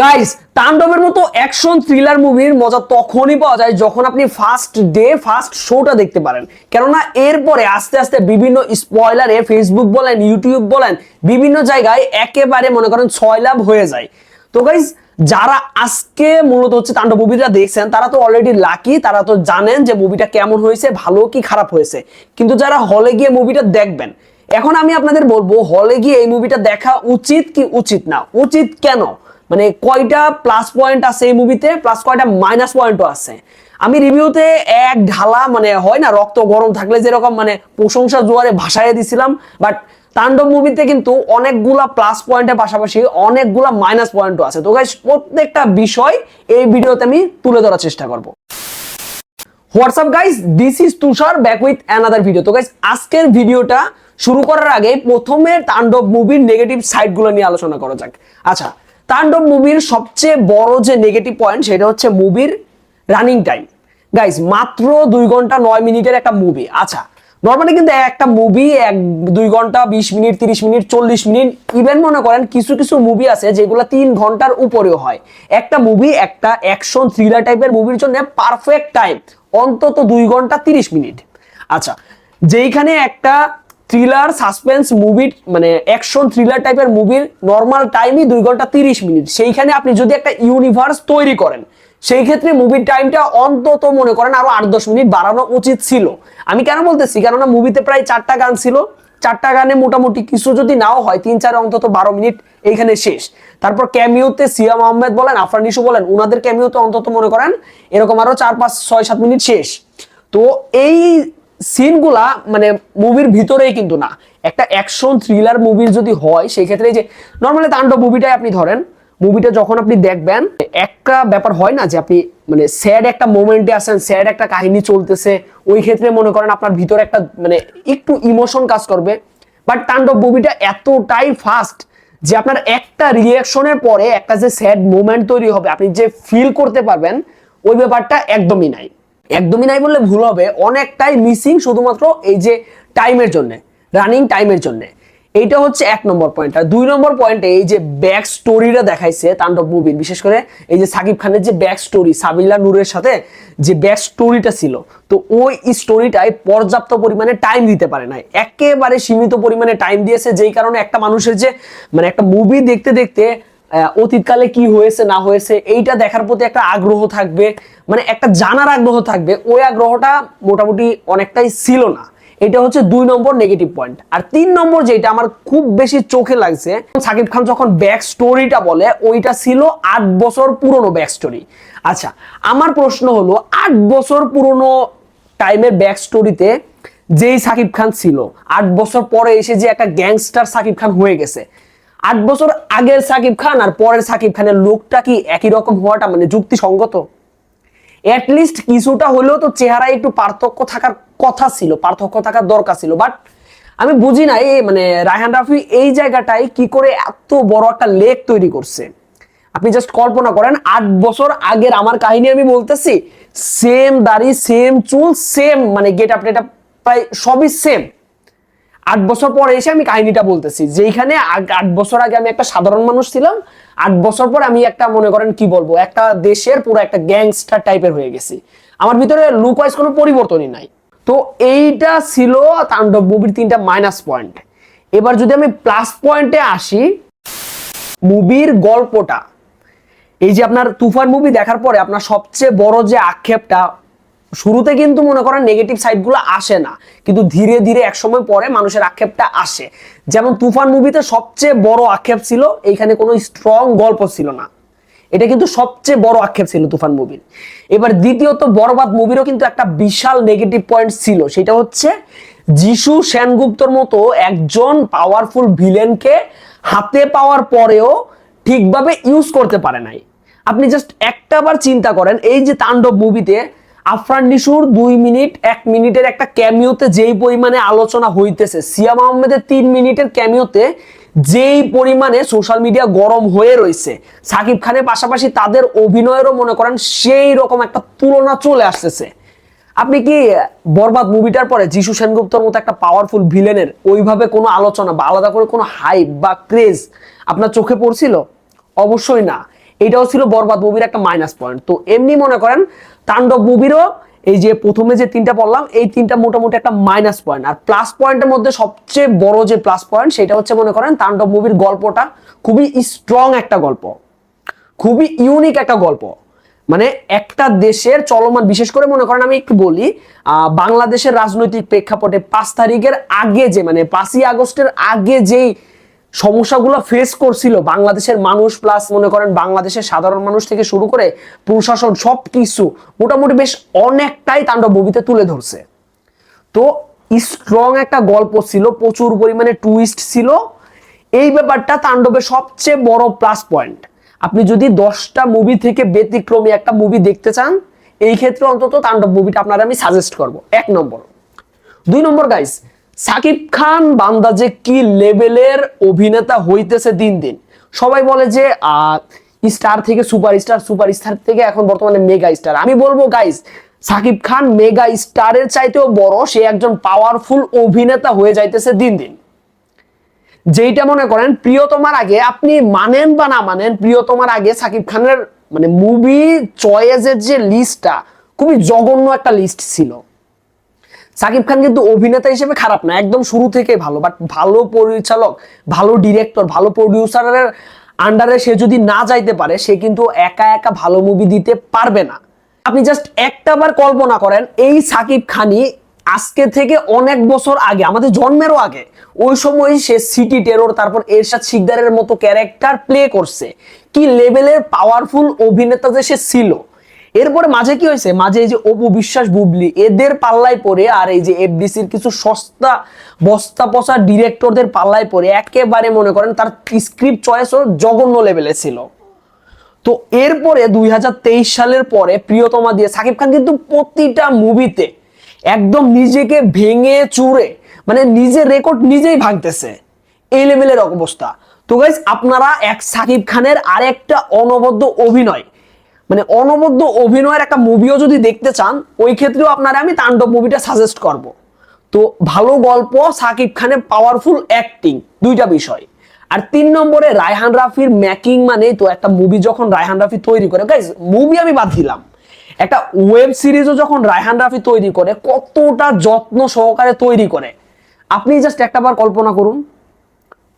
Guys তাণ্ডবের মতো action thriller মুভির মজা তখনই পাওয়া যায় যখন আপনি ফার্স্ট ডে ফার্স্ট শোটা দেখতে পারেন। কেননা এরপরে আস্তে আস্তে বিভিন্ন স্পয়লারে ফেসবুক বলেন ইউটিউব বলেন, বিভিন্ন জায়গায় একেবারে মনে করেন ছয় লাভ হয়ে যায়। তো গাইস যারা আজকে মূলত হচ্ছে তাণ্ডব মুভিটা দেখছেন, তারা তো অলরেডি লাকি তারা তো জানেন যে মুভিটা কেমন হয়েছে, ভালো কি খারাপ হয়েছে। কিন্তু যারা হলে গিয়ে মুভিটা দেখবেন, এখন আমি আপনাদের বলব হলে গিয়ে এই মুভিটা দেখা উচিত কি উচিত না? উচিত কেন? মানে কয়টা প্লাস পয়েন্ট আছে এই মুভিতে প্লাস কয়টা মাইনাস পয়েন্টও আছে? আমি রিভিউতে এক ঢালা মানে হয় না, রক্ত গরম থাকলে যেরকম মানে প্রশংসা জোয়ারে ভাসায় দিছিলাম বাট তাণ্ডব মুভিতে কিন্তু অনেকগুলা প্লাস পয়েন্টের পাশাপাশি অনেকগুলা মাইনাস পয়েন্টও আছে। তো গাইস প্রত্যেকটা বিষয় এই ভিডিওতে আমি তুলে ধরার চেষ্টা করব। WhatsApp guys this is Tushar back with another video তো গাইস আজকের ভিডিওটা শুরু করার আগে প্রথমে তাণ্ডব মুভির নেগেটিভ সাইডগুলো নিয়ে আলোচনা করা যাক। আচ্ছা তাণ্ডব মুভির সবচেয়ে বড় যে নেগেটিভ পয়েন্ট সেটা হচ্ছে মুভির রানিং টাইম গাইস মাত্র দুই ঘণ্টা নয় মিনিটের একটা মুভি আচ্ছা নর্মালি কিন্তু একটা মুভি এক, দুই ঘণ্টা, বিশ মিনিট, তিরিশ মিনিট, চল্লিশ মিনিট ইভেন মনে করেন কিছু কিছু মুভি আছে যেগুলো তিন ঘণ্টার উপরেও হয়। একটা মুভি একটা অ্যাকশন থ্রিলার টাইপের মুভির জন্য পারফেক্ট টাইম অন্তত দুই ঘণ্টা তিরিশ মিনিট। আচ্ছা যেইখানে একটা থ্রিলার সাসপেন্স মুভির মানে অ্যাকশন থ্রিলার টাইপের মুভির নর্মাল টাইমই দুই ঘণ্টা তিরিশ মিনিট সেইখানে আপনি যদি একটা ইউনিভার্স তৈরি করেন, সেই ক্ষেত্রে মুভির টাইমটা অন্তত মনে করেন আরও আট দশ মিনিট বাড়ানো উচিত ছিল। আমি কেন বলতেছি? কেননা মুভিতে প্রায় চারটা গান ছিল। চারটা গানে মোটামুটি কিছু যদি নাও হয়, তিন চার অন্তত বারো মিনিট এইখানে শেষ। তারপর ক্যামিওতে সিয়াম আহমেদ বলেন, আফরান নিশু বলেন ওনাদের ক্যামিওতে অন্তত মনে করেন এরকম আরও চার পাঁচ, ছয় সাত মিনিট শেষ। তো এই সিনগুলা মানে মুভির ভিতরেই কিন্তু না। একটা অ্যাকশন থ্রিলার মুভির যদি হয় সেই ক্ষেত্রে যে নর্মালি তাণ্ডব মুভিটাই আপনি ধরেন মুভিটা যখন আপনি দেখবেন, একটা ব্যাপার হয় না যে আপনি মানে স্যাড একটা মোমেন্টে আছেন স্যাড একটা কাহিনী চলতেছে, ওই ক্ষেত্রে মনে করেন আপনার ভিতরে একটা মানে একটু ইমোশন কাজ করবে। বাট তাণ্ডব মুভিটা এতটাই ফাস্ট যে আপনার একটা রিয়াকশনের পরে একটা যে স্যাড মোমেন্ট তৈরি হবে, আপনি যে ফিল করতে পারবেন, ওই ব্যাপারটা একদমই নাই। একদমই নাই বললে ভুল হবে। অনেকটাই মিসিং শুধুমাত্র এই যে টাইমের জন্য রানিং টাইমের জন্য। এইটা হচ্ছে এক নম্বর পয়েন্ট আর দুই নম্বর পয়েন্টে এই যে ব্যাক স্টোরিটা দেখাইছে তাণ্ডব মুভির, বিশেষ করে এই যে সাকিব খানের যে ব্যাক স্টোরি সাবিলা নূরের সাথে যে ব্যাক স্টোরিটা ছিল, তো ওই স্টোরিটায় পর্যাপ্ত পরিমাণে টাইম দিতে পারে নাই। একেবারে সীমিত পরিমাণে টাইম দিয়েছে, যেই কারণে একটা মানুষের যে মানে একটা মুভি দেখতে দেখতে অতীতকালে কি হয়েছে, না হয়েছে, এইটা দেখার প্রতি একটা আগ্রহ থাকবে মানে একটা জানার আগ্রহ থাকবে। ওই আগ্রহটা মোটামুটি অনেকটাই ছিল না। এটা হচ্ছে দুই নম্বর নেগেটিভ পয়েন্ট আর তিন নম্বর যেটা আমার খুব বেশি চোখে লাগছে, সাকিব খান যখন ব্যাক স্টোরিটা বলে, ওইটা ছিল আট বছর পুরনো ব্যাক স্টোরি আচ্ছা আমার প্রশ্ন হলো, আট বছর পুরনো টাইমের ব্যাক স্টোরিতে যেই সাকিব খান ছিল, আট বছর পরে এসে যে একটা গ্যাংস্টার সাকিব খান হয়ে গেছে আট বছর আগের সাকিব খান আর পরের সাকিব খানের লোকটা কি একই রকম হওয়াটা মানে যুক্তিসঙ্গত? অ্যাটলিস্ট কিছুটা হলেও তো চেহারায় একটু পার্থক্য থাকার কথা ছিল, পার্থক্য থাকার দরকার ছিল। বাট আমি বুঝি না, এই মানে রায়হান রাফি এই জায়গাটায় কি করে এত বড় একটা লেক তৈরি করছে? আপনি জাস্ট কল্পনা করেন, আট বছর আগের আমার কাহিনী আমি বলতেছি সেম দাড়ি সেম চুল সেম মানে গেট আপ প্রায় সবই সেম আট বছর পরে এসে আমি কাহিনীটা বলতেছি। যেইখানে আগ- আট বছর আগে আমি একটা সাধারণ মানুষ ছিলাম, আট বছর পর আমি একটা, মনে করেন কি বলব, একটা দেশের পুরো একটা গ্যাংস্টার টাইপের হয়ে গেছি। আমার ভিতরে লুক ওয়াইজ কোনো পরিবর্তনই নাই। তো এইটা ছিল তাণ্ডব মুভির তিনটা মাইনাস পয়েন্ট এবার যদি আমি প্লাস পয়েন্টে আসি, মুভির গল্পটা, এই যে আপনার তুফান মুভি দেখার পরে আপনার সবচেয়ে বড় যে আক্ষেপটা শুরুতে কিন্তু মনে করেন নেগেটিভ সাইডগুলো আসে না, কিন্তু ধীরে ধীরে একসময় পরে মানুষের আক্ষেপটা আসে। যেমন তুফান মুভিতে সবচেয়ে বড় আক্ষেপ ছিল, এইখানে কোনো স্ট্রং গল্প ছিল না। এটা কিন্তু সবচেয়ে বড় আক্ষেপ ছিল তুফান মুভির এবার দ্বিতীয়ত বরবাদ মুভিরও কিন্তু একটা বিশাল নেগেটিভ পয়েন্ট ছিল, সেটা হচ্ছে যিশু সেনগুপ্তর মতো একজন পাওয়ারফুল ভিলেনকে হাতে পাওয়ার পরেও ঠিকভাবে ইউজ করতে পারে নাই। আপনি জাস্ট একটা বার চিন্তা করেন, এই যে তাণ্ডব মুভিতে আফরান নিশুর দুই মিনিট, এক মিনিটের একটা ক্যামিওতে যেই পরিমাণে আলোচনা হইতেছে সিয়াম আহমেদের তিন মিনিটের ক্যামিওতে যেই পরিমাণে সোশ্যাল মিডিয়া গরম হয়ে রয়েছে, সাকিব খানের পাশাপাশি তাদের অভিনয়েরও মনে করেন সেই রকম একটা তুলনা চলে আসতেছে। আপনি কি বরবাদ মুভিটার পরে যিশু সেনগুপ্তর মতো একটা পাওয়ারফুল ভিলেনের ওইভাবে কোনো আলোচনা বা আলাদা করে কোনো হাইপ বা ক্রেজ আপনার চোখে পড়ছিল? অবশ্যই না। এটাও ছিল বরবাদ মুভির একটা মাইনাস পয়েন্ট তো এমনি মনে করেন তাণ্ডব মুভিরও এই যে প্রথমে যে তিনটা পড়লাম, এই তিনটা মোটামুটি একটা মাইনাস পয়েন্ট আর প্লাস পয়েন্টের মধ্যে সবচেয়ে বড় যে প্লাস পয়েন্ট সেটা হচ্ছে মনে করেন তাণ্ডব মুভির গল্পটা। খুবই স্ট্রং একটা গল্প। খুবই ইউনিক একটা গল্প। মানে একটা দেশের চলমান, বিশেষ করে মনে করেন আমি একটু বলি বাংলাদেশের রাজনৈতিক প্রেক্ষাপটে পাঁচ তারিখের আগে যে মানে পাঁচই আগস্টের আগে যেই সমস্যাগুলো ফেস করছিল। বাংলাদেশের মানুষ প্লাস মনে করেন বাংলাদেশের সাধারণ মানুষ থেকে শুরু করে প্রশাসন সব কিছু মোটামুটি বেশ অনেকটাই তাণ্ডব মুভিতে তুলে ধরছে। তো স্ট্রং একটা গল্প ছিল, প্রচুর পরিমাণে টুইস্ট ছিল। এই ব্যাপারটা তাণ্ডবের সবচেয়ে বড় প্লাস পয়েন্ট আপনি যদি দশটা মুভি থেকে ব্যতিক্রমী একটা মুভি দেখতে চান, এই ক্ষেত্রে অন্তত তাণ্ডব মুভিটা আপনার আমি সাজেস্ট করব। এক নম্বর। দুই নম্বর গাইস সাকিব খান বান্দা যে কি লেভেলের অভিনেতা হইতেছে দিন দিন। সবাই বলে যে স্টার থেকে সুপার স্টার সুপার স্টার থেকে এখন বর্তমানে মেগা স্টার। আমি বলব গাইস সাকিব খান মেগা স্টারের চাইতেও বড়, সে একজন পাওয়ারফুল অভিনেতা হয়ে যাইতেছে দিন দিন। যেইটা মনে করেন, প্রিয়তমার আগে আপনি মানেন বা না মানেন, প্রিয়তমার আগে সাকিব খানের মানে মুভি চয়েসের যে লিস্টটা খুবই জঘন্য একটা লিস্ট ছিল। সাকিব খান কিন্তু অভিনেতা হিসেবে খারাপ না, একদম শুরু থেকে ভালো বাট ভালো পরিচালক, ভালো ডিরেক্টর ভালো প্রডিউসারের আন্ডারে সে যদি না যাইতে পারে, সে কিন্তু একা একা ভালো মুভি দিতে পারবে না। আপনি জাস্ট একটা বার কল্পনা করেন, এই সাকিব খানই আজকে থেকে অনেক বছর আগে, আমাদের জন্মেরও আগে, ওই সময় সে সিটি টেরোর তারপর এরশাদ শিকদারের মতো ক্যারেক্টার প্লে করছে। কি লেভেলের পাওয়ারফুল অভিনেতা যে সে ছিল? এরপরে মাঝে কি হয়েছে? মাঝে এই যে অপু বিশ্বাস বুবলি, এদের পাল্লায় পড়ে আর এই যে এফডিসির কিছু সস্তা বস্তা পচা ডিরেক্টরদের পাল্লায় পড়ে, একেবারে মনে করেন তার স্ক্রিপ্ট চয়েসও জঘন্য লেভেলে ছিল। তো এরপরে দুই হাজার তেইশ সালের পরে প্রিয়তমা দিয়ে, সাকিব খান কিন্তু প্রতিটা মুভিতে একদম নিজেকে ভেঙে চুরে মানে নিজের রেকর্ড নিজেই ভাঙতেছে। এই লেভেলের অবস্থা। তো গাইজ আপনারা এক সাকিব খানের আরেকটা অনবদ্য অভিনয় মানে অনবদ্য অভিনয়ের একটা মুভিও যদি দেখতে চান, ওই ক্ষেত্রেও আপনারা আমি তাণ্ডব মুভিটা সাজেস্ট করব। তো ভালো গল্প, সাকিব খানের পাওয়ারফুল অ্যাক্টিং দুইটা বিষয়। আর তিন নম্বরে রায়হান রাফির মেকিং মানে তো একটা মুভি যখন রায়হান রাফি তৈরি করে গাইজ মুভি আমি বাদ দিলাম। একটা ওয়েব সিরিজও যখন রায়হান রাফি তৈরি করে, কতটা যত্ন সহকারে তৈরি করে। আপনি জাস্ট একটা বার কল্পনা করুন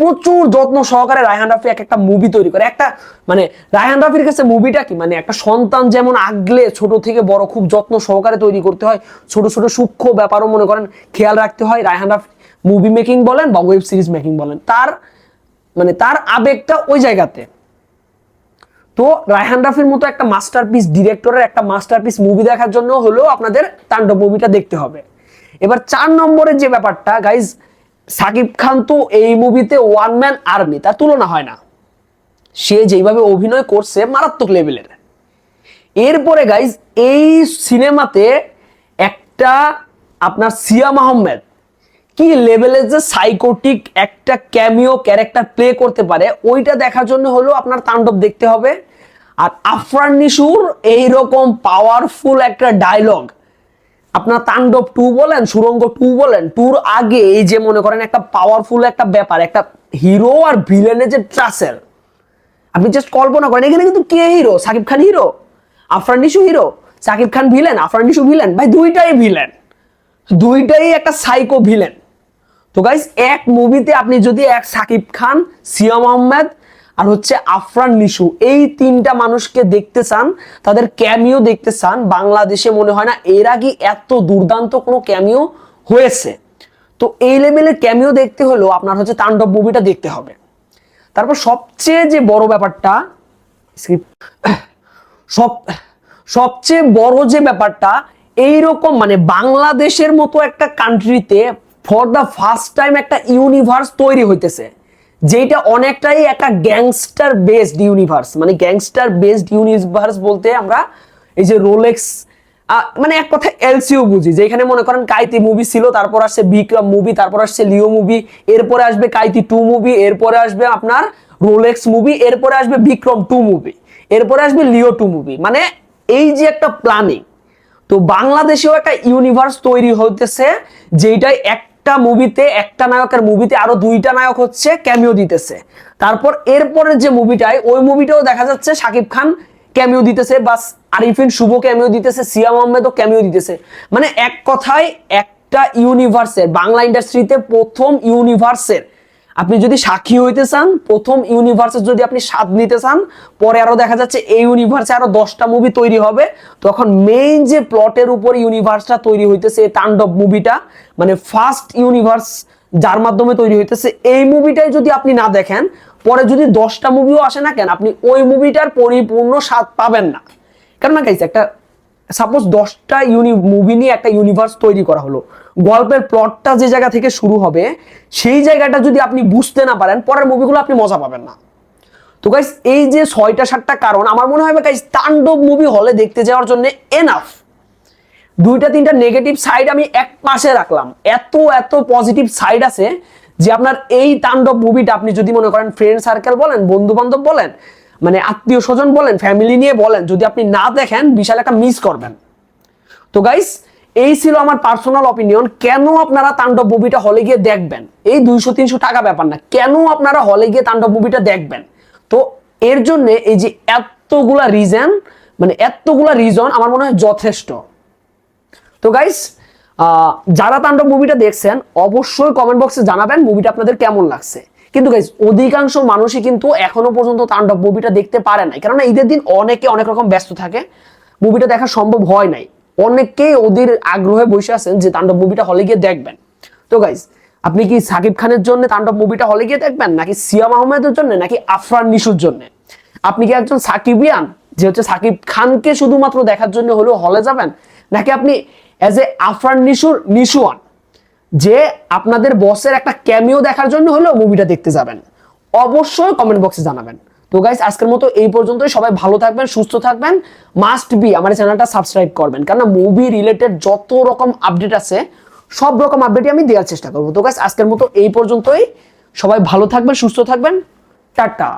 প্রচুর যত্ন সহকারে রায়হান রাফি এক একটা মুভি তৈরি করে। একটা মানে রায়হান রাফির কাছে মুভিটা কি? মানে একটা সন্তান যেমন আগলে ছোট থেকে বড় খুব যত্ন সহকারে তৈরি করতে হয়, ছোট ছোট সূক্ষ্ম ব্যাপারও মনে করেন খেয়াল রাখতে হয়, রায়হান রাফি মুভি মেকিং বলেন বা ওয়েব সিরিজ মেকিং বলেন। তার মানে তার আবেগটা ওই জায়গাতে। তো রায়হান রাফির মতো একটা মাস্টারপিস ডিরেক্টরের একটা মাস্টারপিস মুভি দেখার জন্য হলেও আপনাদের তাণ্ডব মুভিটা দেখতে হবে। এবার চার নম্বরের যে ব্যাপারটা গাইজ সাকিব খান তো এই মুভিতে ওয়ান ম্যান আর্মি তার তুলনা হয় না। সে যেইভাবে অভিনয় করছে মারাত্মক লেভেলের এরপরে গাইজ এই সিনেমাতে একটা আপনার সিয়াম আহমেদ কি লেভেলের যে সাইকোটিক একটা ক্যামিও ক্যারেক্টার প্লে করতে পারে, ওইটা দেখার জন্য হলেও আপনার তাণ্ডব দেখতে হবে। আর আফরান নিশুর এইরকম পাওয়ারফুল একটা ডায়লগ আপনার তাণ্ডব টু বলেন, সুরঙ্গ টু বলেন টুর আগে এই যে মনে করেন একটা পাওয়ারফুল একটা ব্যাপার, একটা হিরো আর ভিলেনের যে ট্রাসেল আপনি জাস্ট কল্পনা করেন, এখানে কিন্তু কে hero Shakib Khan hero Afran hero Shakib Khan villain Afran villain ভাই, দুইটাই ভিলেন দুইটাই একটা সাইকো ভিলেন তো গাইস এক মুভিতে আপনি যদি এক সাকিব খান সিয়াম আহমেদ আর হচ্ছে আফরান নিশু, এই তিনটা মানুষকে দেখতে চান, তাদের ক্যামিও দেখতে চান, বাংলাদেশে মনে হয় না এর আগে এত দুর্দান্ত কোনো ক্যামিও হয়েছে। তো এই লেভেলের ক্যামিও দেখতে হলেও আপনার হচ্ছে তাণ্ডব মুভিটা দেখতে হবে। তারপর সবচেয়ে যে বড় ব্যাপারটা সব, সবচেয়ে বড় যে ব্যাপারটা, এইরকম মানে বাংলাদেশের মতো একটা কান্ট্রিতে ফর দ্য ফার্স্ট টাইম একটা ইউনিভার্স তৈরি হইতেছে। যেটা অনেকটাই একটা গ্যাংস্টার বেসড ইউনিভার্স মানে গ্যাংস্টার বেসড ইউনিভার্স বলতে আমরা এই যে রোলেক্স মানে এক কথা এলসিও বুঝি, যেখানে মনে করেন কাইতি মুভি ছিল, তারপর আসছে বিক্রম মুভি তারপর আসছে লিও মুভি এরপরে আসবে কাইতি টু মুভি এরপরে আসবে আপনার রোলেক্স মুভি এরপরে আসবে বিক্রম টু মুভি এরপরে আসবে লিও টু মুভি মানে এই যে একটা প্ল্যানিং তো বাংলাদেশেও একটা ইউনিভার্স তৈরি হইতেছে যেটাই একটা একটা মুভিতে একটা নায়কের মুভিতে আরও দুইটা নায়ক হচ্ছে ক্যামিও দিতেছে। তারপর এরপরের যে মুভিটায় ওই মুভিটাও দেখা যাচ্ছে, শাকিব খান ক্যামিও দিতেছে বা আরিফিন শুভ ক্যামিও দিতেছে সিয়াম আহমেদও ক্যামিও দিতেছে। মানে এক কথায় একটা ইউনিভার্সের বাংলা ইন্ডাস্ট্রিতে প্রথম ইউনিভার্সের আপনি যদি সাক্ষী হইতে চান, প্রথম ইউনিভার্সের যদি আপনি স্বাদ নিতে চান, পরে আরও দেখা যাচ্ছে এই ইউনিভার্সে আরও দশটা মুভি তৈরি হবে। তখন মেইন যে প্লটের উপর ইউনিভার্সটা তৈরি হইতেছে তাণ্ডব মুভিটা মানে ফার্স্ট ইউনিভার্স যার মাধ্যমে তৈরি হইতেছে, এই মুভিটাই যদি আপনি না দেখেন, পরে যদি দশটা মুভিও আসে না কেন, আপনি ওই মুভিটার পরিপূর্ণ স্বাদ পাবেন না। কেননা গাইছে একটা সাপোজ দশটা ইউনি মুভি নিয়ে একটা ইউনিভার্স তৈরি করা হলো। গল্পের প্লটটা যে জায়গা থেকে শুরু হবে, সেই জায়গাটা যদি আপনি বুঝতে না পারেন, পরের মুভিগুলো আপনি মজা পাবেন না। তো গাইস এই যে ছয়টা, সাতটা কারণ, আমার মনে হয় গাইস তাণ্ডব মুভি হলে দেখতে যাওয়ার জন্য এনাফ দুইটা, তিনটা নেগেটিভ সাইড আমি এক পাশে রাখলাম। এত এত পজিটিভ সাইড আছে যে আপনার এই তাণ্ডব মুভিটা আপনি যদি মনে করেন ফ্রেন্ড সার্কেল বলেন বন্ধু বান্ধব বলেন মানে আত্মীয় স্বজন বলেন ফ্যামিলি নিয়ে বলেন, যদি আপনি না দেখেন, বিশাল একটা মিস করবেন। তো গাইস এই ছিল আমার পার্সোনাল অপিনিয়ন কেন আপনারা তাণ্ডব মুভিটা হলে গিয়ে দেখবেন? এই দুইশো, তিনশো টাকা ব্যাপার না। কেন আপনারা হলে গিয়ে তাণ্ডব মুভিটা দেখবেন? তো এর জন্য এই যে এতগুলা রিজন মানে এতগুলা রিজন আমার মনে হয় যথেষ্ট। তো গাইস যারা তাণ্ডব মুভিটা দেখছেন, অবশ্যই কমেন্ট বক্সে জানাবেন মুভিটা আপনাদের কেমন লাগছে। কিন্তু গাইস অধিকাংশ মানুষই কিন্তু এখনও পর্যন্ত তাণ্ডব মুভিটা দেখতে পারে নাই। কেননা ঈদের দিন অনেকে অনেক রকম ব্যস্ত থাকে। মুভিটা দেখা সম্ভব হয় নাই। অনেকেই ওদের আগ্রহে বসে আছেন যে তাণ্ডব মুভিটা হলে গিয়ে দেখবেন। তো গাইস আপনি কি সাকিব খানের জন্য তাণ্ডব মুভিটা হলে গিয়ে দেখবেন? নাকি সিয়াম আহমেদের জন্য? নাকি আফরান নিশুর জন্য? আপনি কি একজন সাকিবিয়ান যে হচ্ছে সাকিব খানকে শুধুমাত্র দেখার জন্য হলেও হলে যাবেন? নাকি আপনি অ্যাজ এ আফরান নিশুর নিশুয়ান, যে আপনাদের বসের একটা ক্যামিও দেখার জন্য হলেও মুভিটা দেখতে যাবেন? অবশ্যই কমেন্ট বক্সে জানাবেন। তো গাইস আজকের মতো এই পর্যন্তই। সবাই ভালো থাকবেন, সুস্থ থাকবেন। মাস্ট বি আমার চ্যানেলটা সাবস্ক্রাইব করবেন। কারণ মুভি রিলেটেড যত রকম আপডেট আছে, সব রকম আপডেটই আমি দেওয়ার চেষ্টা করব। তো গাইস আজকের মতো এই পর্যন্তই। সবাই ভালো থাকবেন, সুস্থ থাকবেন। টাটা।